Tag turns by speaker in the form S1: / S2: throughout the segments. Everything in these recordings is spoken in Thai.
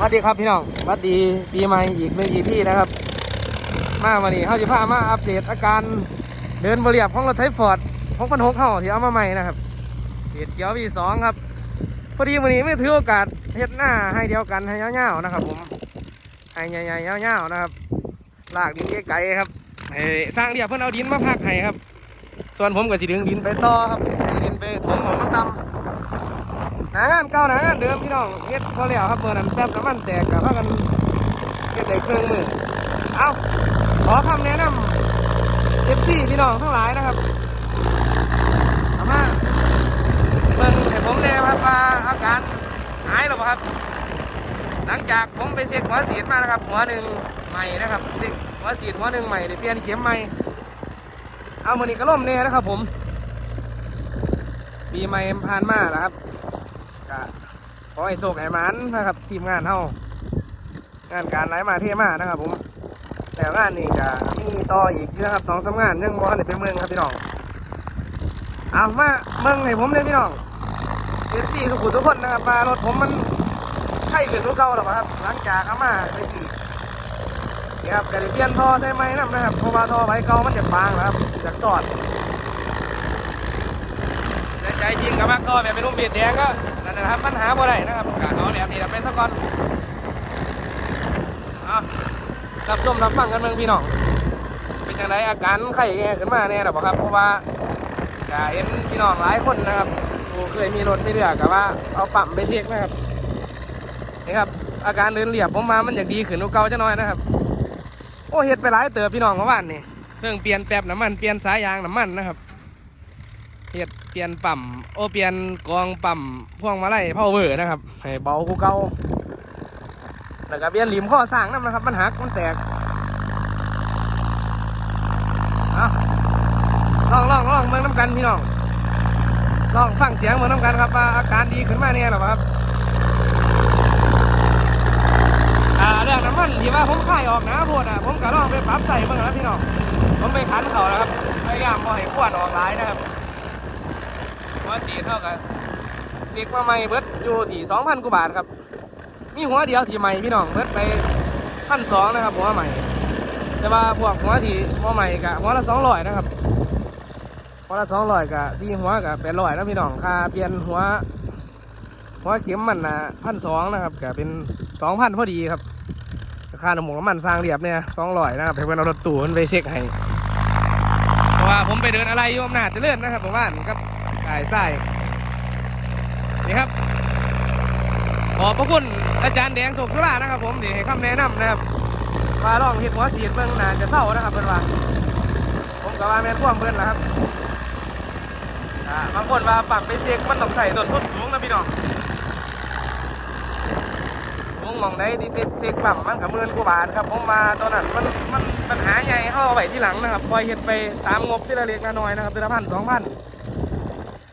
S1: สวัสดีครับพี่น้องสวัสดีปีใหม่อีกหนึ่งอีพี่นะครับ มาวันนี้เขาจะพามาอัปเดตอาการเดินบริยบของรถไทฟอร์ดของพันหกเข่าที่เอามาใหม่นะครับเกียรเขียววีสองครับพอดีวันนี้ไม่ถือโอกาสเฮ็ดหน้าให้เดียวกันให้เงาๆนะครับ ผมให้ใหญ่ๆเงาๆนะครับลากดินไกลๆครับสร้างเรียบเพื่อนเอาดินมาพักให้ครับ ส่วนผมก็สิดึงดินไปต่อครับดินไปถมของมันต่ำ หนางานเก่าหนางานเดิมพี่น้องเฮ็ดก็แล้วครับเมื่อนั้นแป๊บน้ำมันแตกกับพากันเฮ็ดได้เครื่องมือเอาขอคำแนะนำเอฟซีพี่น้องทั้งหลายนะครับเอามาเบิ่งให้ผมแน่ครับว่าอาการหายหรือเปล่าครับ หลังจากผมไปเช็คหัวสีดมานะครับ หัวหนึ่งใหม่นะครับเช็คหัวสีดหัวหนึ่งใหม่ได้เปลี่ยนเข็มใหม่เอามือนี้ก็ล่มเนี่ยนะครับผมปีใหม่ผ่านมาแล้วครับ ก็ขอให้โชคให้มันนะครับ ทีมงานเฮางานการไหลมาเท่มากนะครับผมแต่งานนี้ก็มีต่ออีกนะครับสองสามงานยังบ่ทันได้เป็นเมืองครับพี่น้องเอามาเมืองให้ผมเลยพี่น้องเอฟซีทุกคนทุกคนนะครับมารถผมมันไข่ขึ้นทุกเก่าหรอครับหลังจากเอามาไปอีกนี่ครับกระดิ่เปลี่ยนท่อได้ไหมนะครับเพราะว่าท่อไว้เก่ามันจะบางนะครับจากสอดใจจริงกับมากท่อแบบเป็นรูปเบียดแดงก็ นะครับปัญหาบ่ได้นะครับกะเอาแหลมนี่เราไปสักก่อนเอารับชมรับฟังกันเมืองพี่น้องเป็นยังไงอาการไข้แง่ขึ้นมาแน่หรอครับ เพราะว่าก็เห็นพี่น้องหลายคนนะครับกูเคยมีรถไม่เลือกกับว่าเอาปั๊มไปเช็คนะครับนี่ครับ อาการเดินเหลียบผมมามันอยากดีขึ้นกเก่าจะน้อยนะครับโอ้เฮ็ดไปหลายเติบพี่น้องเมื่อวานนี่เรื่องเปลี่ยนแป๊บน้ำมันเปลี่ยนสายยางน้ำมันนะครับ เปลี่ยนปั๊มโอเปลี่ยนกองปั๊มพ่วงมาไลัยพาวเวอร์นะครับให้เบากูเก่าแล้วก็เปลี่ยนหลิมข้อสร้างน้ำนะครับมันหักมันแตกลองลองลองเมืองน้ำกันพี่น้องลองฟังเสียงเมืองน้ำกันครับว่าอาการดีขึ้นมาเนี่ยหรอครับอ่าเรื่องน้ำมันที่ว่าผมขายออกนะโพดอะผมก็ลองไปปรับใส่เบ้างแล้วพี่น้องผมไปขันเขาแล้วครับพยายามบ่ให้ขวดออกหลายนะครับ หัวสีเท่ากับเซ็กมาใหม่เบิดอยู่ที่สองพันกว่าบาทครับ มีหัวเดียวที่ใหม่พี่น้องเบิดไปพันสองนะครับหัวใหม่ แต่ว่าพวกหัวที่หัวใหม่กับหัวละสองร้อยนะครับหัวละสองร้อยกับสี่หัวกับแปดร้อยนะพี่น้องค่าเปลี่ยนหัวหัวเข็มมันนะพันสองนะครับก็เป็นสองพันพอดีครับราคาหนมหมกน้ำมันสร้างเรียบเนี่ยสองร้อยนะครับเพื่อนเอารถตู้มันไปเช็คให้เพราะว่าผมไปเดินอะไรโยมนาจเจะเลื่อนนะครับผมว่าครับ สายไส้นี่ครับขอบพระคุณอาจารย์แดงโศกสุรานะครับ ผมที่ให้คำแนะนำนะครับว่าลองเห็ดหัวสีดเบิ่งน่าจะเศร้านะครับเพื่อนว่าผมกับว่าแม่พ่วงเพื่อนนะครับบางคนว่าปรับไปเช็คมันต้องใส่ต้นทุนสูงนะพี่น้องผมมองได้ที่เป็ดเซกปั๊มมันกับหมื่นกว่าบาทครับ ผมมาตอนนั้นมันมันปัญหาใหญ่เข้าไว้ที่หลังนะครับคอยเฮ็ดไปตามงบที่ละเล็กละน้อยนะครับทีละพันสองพัน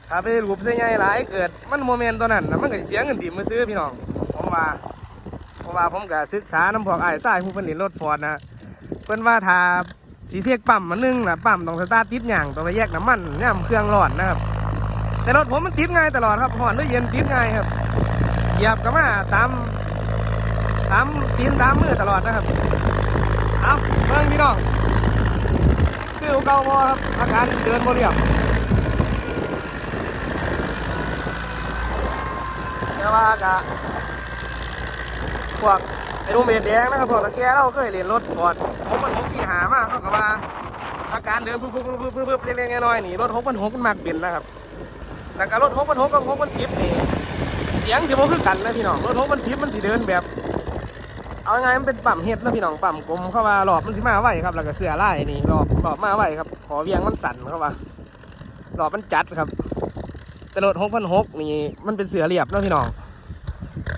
S1: ถ้าไปรูปเสียใหญ่หลายเกิดมันโมเมนต์ตอนนั้นนะมันก็เสียเงินติมมาซื้อพี่น้องผมว่าเพราะว่าผมก็ศึกษาน้ำพวกไอ้สายผู้ผลิตรถฟอร์ดนะเพิ่อนว่าถ้าสีเสียกปั๊มมันนึ่งนะปั๊มต้องสตาร์ทติดอย่างต้องไปแยกน้ำมันย่ำเครื่องร้อนนะครับ แต่รถผมมันติดง่ายตลอดครับห่อนด้วยเย็นติดง่ายครับเหยียบก็มาตามตามตีนตามมือตลอดนะครับเอาเบิ่งพี่น้องคือเก่าพอครับอาการเดินบ่เรีย แต่ว่ากะพวกไอ้รูเมดแดงนะครับพวกตะแกเราเคยเรียนรถก่อนผมมันหกที่หามากเขากับว่าอาการเดินปุ๊บปุ๊บปุ๊บปุ๊บเล็กๆน้อยๆนี่รถหกมันหกมันมากเปลี่ยนนะครับแต่การรถหกมันหกกับหกมันสิบนี่เสียงจะบ่คือกันนะพี่น้องรถหกมันสิบมันสิเดินแบบ เอาไงมันเป็นปั๊มเฮ็ดนะพี่น้องปั๊มกลมเข้ามาหลอบมันสิมาไหวครับแล้วก็เสือไล่นี่หลอบหลอบมาไหวครับขอเวียงมันสั่นเข้ามาหลอบมันจัดครับ แต่รถหกพันหกนี่มันเป็นเสือเรียบนะพี่น้อง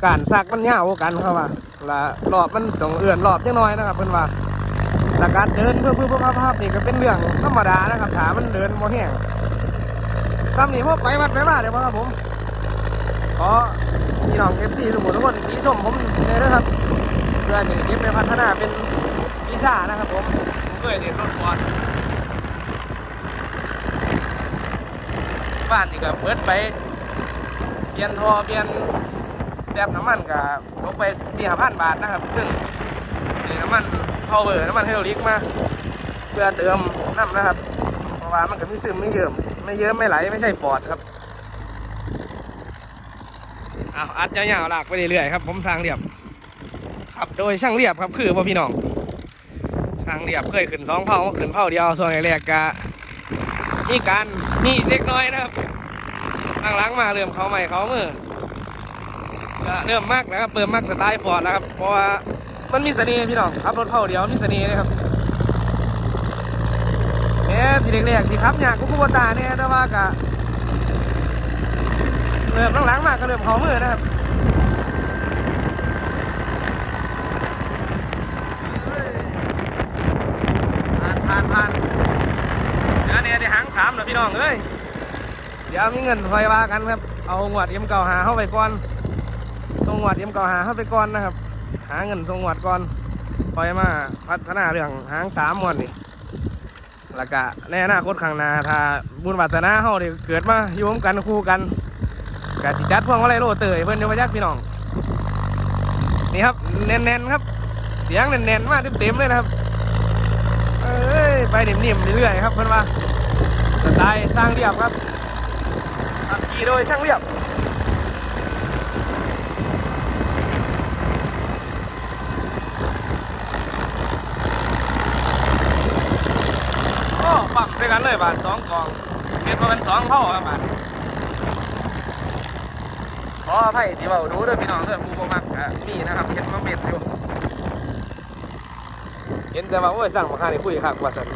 S1: การซักมันยาวกว่ากันเข้ามาละหลอบมันต้องเอื่อนหลอบจังน้อยนะครับเพิ่อนว่าแต่การเดินเพื่อเพื่อเพื่อภาพนี่ก็เป็นเรื่องธรรมดานะครับถามันเดินโมแห้งตามนี้พวกไปวัดไปมาเดี๋ยวครับผมขอพี่น้องเอฟซีสมุทรทุกคนที่ชมผมเลยนะครับเพื่อที่เก็บไปพัฒนาเป็นวิชานะครับผมผมเคยเรียนรถก่อน บ้านนี่ก็เปิดไปเปลี่ยนท่อเปลี่ยนป๊บน้ำมันก็ลงไปสี่ห้าพันบาทนะครับ ซึ่งซื้อน้ำมันพาวเวอร์น้ำมันไฮโดรลิกมา เพื่อเติมน้ำนะครับ เพราะว่ามันก็ไม่ซึมไม่เยิ้มไม่เยิ้มไม่ไหลไม่ใช่ฟอดครับอาอัดยาวๆลากไปเรื่อยๆครับ ผมสร้างเรียบครับโดยช่างเรียบครับคือพ่อพี่น้องช่างเรียบเคยขึ้นสองเผาขึ้นเผาเดียวส่วนแรกก็ มีการนี่เล็กน้อยนะครับหลังมาเริ่มเขาใหม่เขาเมือก็เริ่มมากนะครับเริ่มมากสไตล์ฟอร์ดแล้วครับ เพราะว่ามันมีเสน่ห์พี่น้องขับรถเผาเดียวมีเสน่ห์เลยครับเนี่ยทีแรกๆที่ครับอยากกุบตาเนี่ยแต่ว่ากะเริ่มหลังมากก็เริ่มเขาเมือนะครับผ่านผ่านผ่านเดี๋ยวเนี่ยได้หางสามแล้วพี่น้องเอ้ยเดี๋ยวมีเงินคอยว่ากันครับ เอางวดเอ็มเก่าหาเข้าไปก่อนส่งงวดเอ็มเก่าหาเข้าไปก่อนนะครับ หาเงินส่งงวดก่อนคอยมาพัฒนาเรื่องหางสามวดนี่แล้วก็ในอนาคตข้างหน้าถ้าบุญวัฒนาเฮาได้เกิดมาอยู่ร่วมกันคู่กันก็สิจัดพวงมาลัยโลเตยเพิ่อนเดี๋ยวมาจักพี่น้อง นี่ครับแน่นๆครับ เสียงแน่นๆมากเต็มๆเลยนะครับ เอ้ยไปนิ่มๆเรื่อยๆครับเพิ่อนว่า สไตล์สร้างเรียบครับขับขี่โดยช่างเรียบโอ้ปั๊มด้วยกันเลยบาทสองกล่องเก็บมาเป็นสองเท่าครับบาทขออภัยที่เบาดูเด้อพี่น้องเด้อผู้บ่มักมีนะครับเห็นมาเม็ดอยู่เห็นแต่ว่าโอ้ยสั่งมาค่าในคุยคักว่าซั่น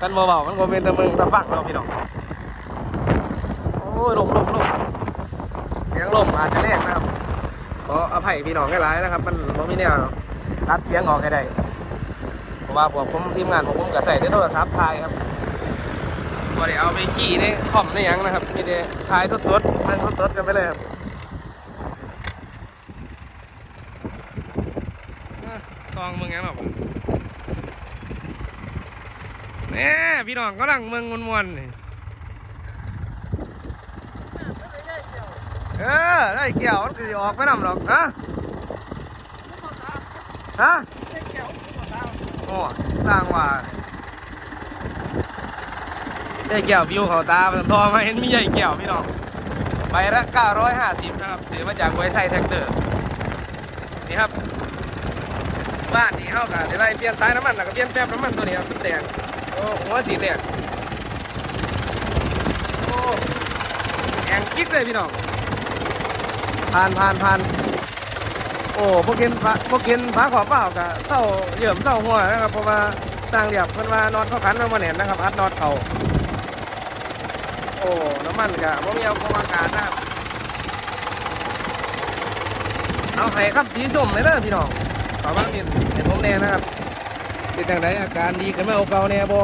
S1: ท่านบ่เว้ามันก็เป็นต่มึงต่ฟังเราพี่น้องโอ้ยลมลมลมเสียงลมอาจจะแรงนะครับขออภัยพี่น้องหลายๆนะครับ มันบ่มีแนวตัดเสียงออกให้ได้เพราะว่าพวกผมทีมงานของผมก็ใส่แต่โทรศัพท์ถ่ายครับบ่ได้เอาไปขี่ในคอมในยังนะครับมีแต่ถ่ายสดๆนั่งสดๆกันไปเลยครับอะซองมึงหยังหรอ แน่พี่น้องกำลังเมืองมวนๆนี่เออได้เกี่ยวมันคือออกไปนำหรอกฮะฮะโอ้สร้างว่าได้เกี่ยววิวเขาตามันทอมาเห็นมีใหญ่เกี่ยวพี่น้องใบละ950นะครับซื้อมาจากไวไซแท็กเตอร์นี่ครับบ้านนี่เขากันเดี๋ยวไล่เปลี่ยนสายน้ำมันแล้วก็เปลี่ยนแป๊บน้ำมันตัวนี้ครับแตก โอ้หัวสีแตกโอ้แองกิ๊กเลยพี่น้องผ่านผ่านผ่านโอ้พวกกินฟ้าพวกกินฟ้าขอเปล่ากับเศร้าเหยื่อมเศร้าหัวนะครับเพราะว่าสร้างเรียบเพิ่นว่านอนเข้าขันมาบ่แน่นนะครับอัดนอนเขาโอ้น้ำมันกับพวกมีเอาคงอากาศนะครับเอาให้ครับสีส้มเลยเด้อพี่น้องขอบ้างนิดเห็นผมแน่นะครับ เป็นจังไดอาการดีขึ้นมาเอาเก่าแน่บ่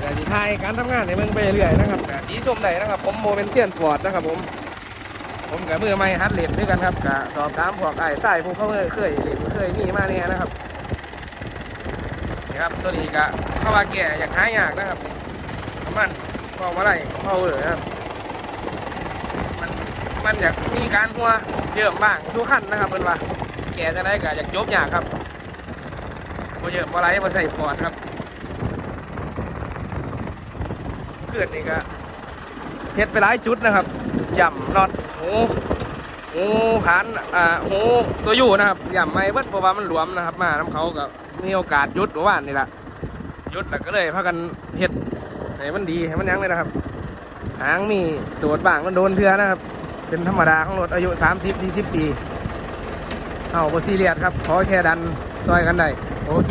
S1: แต่ที่ทายการทำงานในเมืองไปเรื่อยนะครับแต่ที่ชมได้นะครับ ผมโมเป็นเซียนฟอร์ดนะครับ ผม ผมกับมือไม่ฮัดเล่นด้วยกันครับกับสอบถามพวกไอ้ไส้พวกเขาเคยเลนเคยมีมาเนี่ยนะครับนี่ครับตัวนี้ก็เข้ามาแก่อยากหายากนะครับมันพอมาไรพอเลยครับมันมันอยากมีการหัวเยอะบ้างสู้ขั้นนะครับเพื่อนว่าแกจะได้ก็อยากจบอยากครับ บ่เยอะบ่ไรบ่ใส่ฟอร์ดครับเพื่อนนี่ก็เฮ็ดไปหลายจุดนะครับย่ำน็อตหูหูขันอ่าหูตัวอยู่นะครับย่ำไม่เบิดเพราะว่ามันหลวมนะครับ มาน้ำเขาก็มีโอกาสหยุดหรือว่านี่แหละหยุดแล้วก็เลยพากันเฮ็ดให้มันดีให้มันยั้งเลยนะครับหางมีโดดบ้างมันโดนเทือนะครับ เป็นธรรมดาของรถอายุ 30-40 ปี เอาบซีเรียสครับ ขอแค่ดันซอยกันได้ โอเค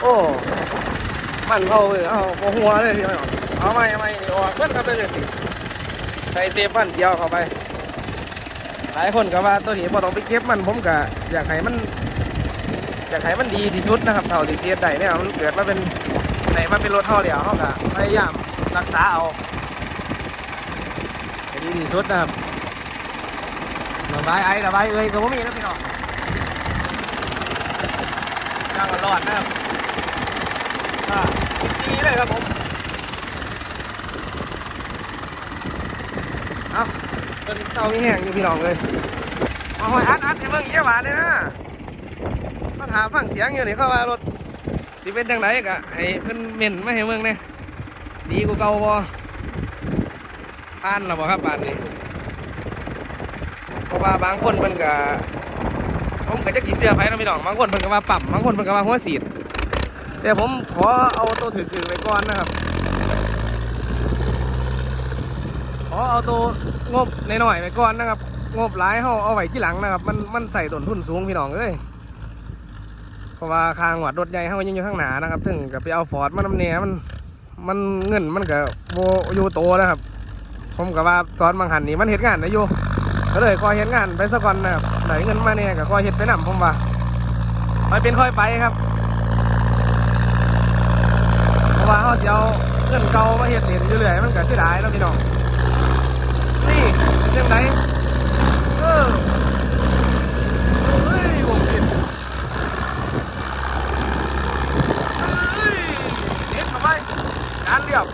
S1: โอ้ มันเข้าเลยเอาเอาหัวเลยพี่น้องเอาไม่ไม่นี่ออกเพิ่นครับเลยสิใส่เตปมันเดียวเข้าไป หลายคนก็ว่าตัวนี้พอต้องไปเก็บมันผมก็อยากให้มันอยากให้มันดีที่สุดนะครับเท่าที่เก็บได้เนี่ยมันเกิดมาเป็นไหนมาเป็นรถเท่าเดียวเขาก็พยายามรักษาเอาให้ดีที่สุดนะครับระบายไอ้ระบายเอ้ยก็บ่มีนะพี่น้องย่างกันร อดนะครับอ่าทีเลยครับผมเอาจนเศร้ามีแห้งอยู่พี่น้องเลยมาหอยอัดอัดให้เบิ่งเยี่ยหวานเลยนะเขาถามฟังเสียงอยู่นี่เขาว่ารถสิเป็นจังไดกะให้เพิ่นเม่นมาให้เบิ่งเนี่ยดีกว่าเก่าบ่ผ่านแล้วบ่ครับบานนี้เพราะว่าบางคนเพิ่นก็ ผมก็จะกี่เสื้อไปนะพี่น้องบางคนเพิ่นก็ว่าปั๊มบางคนเพิ่นก็ว่าหัวสีดแต่ผมขอเอาตัวถือๆไว้ก่อนนะครับขอเอาตัวงบในหน่อยไปก่อนนะครับ งบหลายเขาเอาไว้ที่หลังนะครับ มันมันใส่ต้นทุนสูงพี่น้องเอ้ยเพราะว่าคางหวัดรถใหญ่เขายังอยู่ข้างหนานะครับถึงกับไปเอาฟอร์ดมานน้ำเนียมันมันเงินมันก็โบอยู่โตนะครับ ผมกับว่าตอนบางหันนี่มันเหตุงานนะอยู่ ก็เลยคอยเหตุงานไปสักก่อนนะครับได้เงินมาเนี่ยก็คอยเหตุไปนำผมว่าคอยเป็นคอยไปครับเพราะว่าเขาจะเอาเงินเก่ามาเหตุเหรียญอยู่เรื่อยมันก็เสียดายแล้วพี่น้องนี่เรื่องไหนเออเฮ้ยวงกินเฮ้ยเด็ดเข้าไปงานเรียบ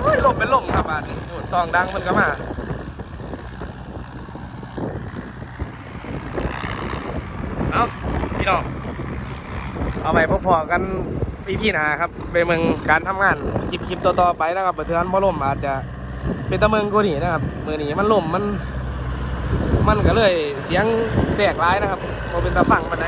S1: เฮ้ยลมเป็นลมครับบ้านนี้ ซองดังมันก็มาเอาพี่น้องเอาไปพอๆกันพี่พี่นาครับไปเมืองการทำงานคลิปคลิปต่อๆไปนะครับเถือนบ่ล่มอาจจะเป็นตะเมืองกูนี่นะครับมือนี้มันล่มมัน มันก็เลยเสียงแสกร้ายนะครับโมเป็นตะฟังมันได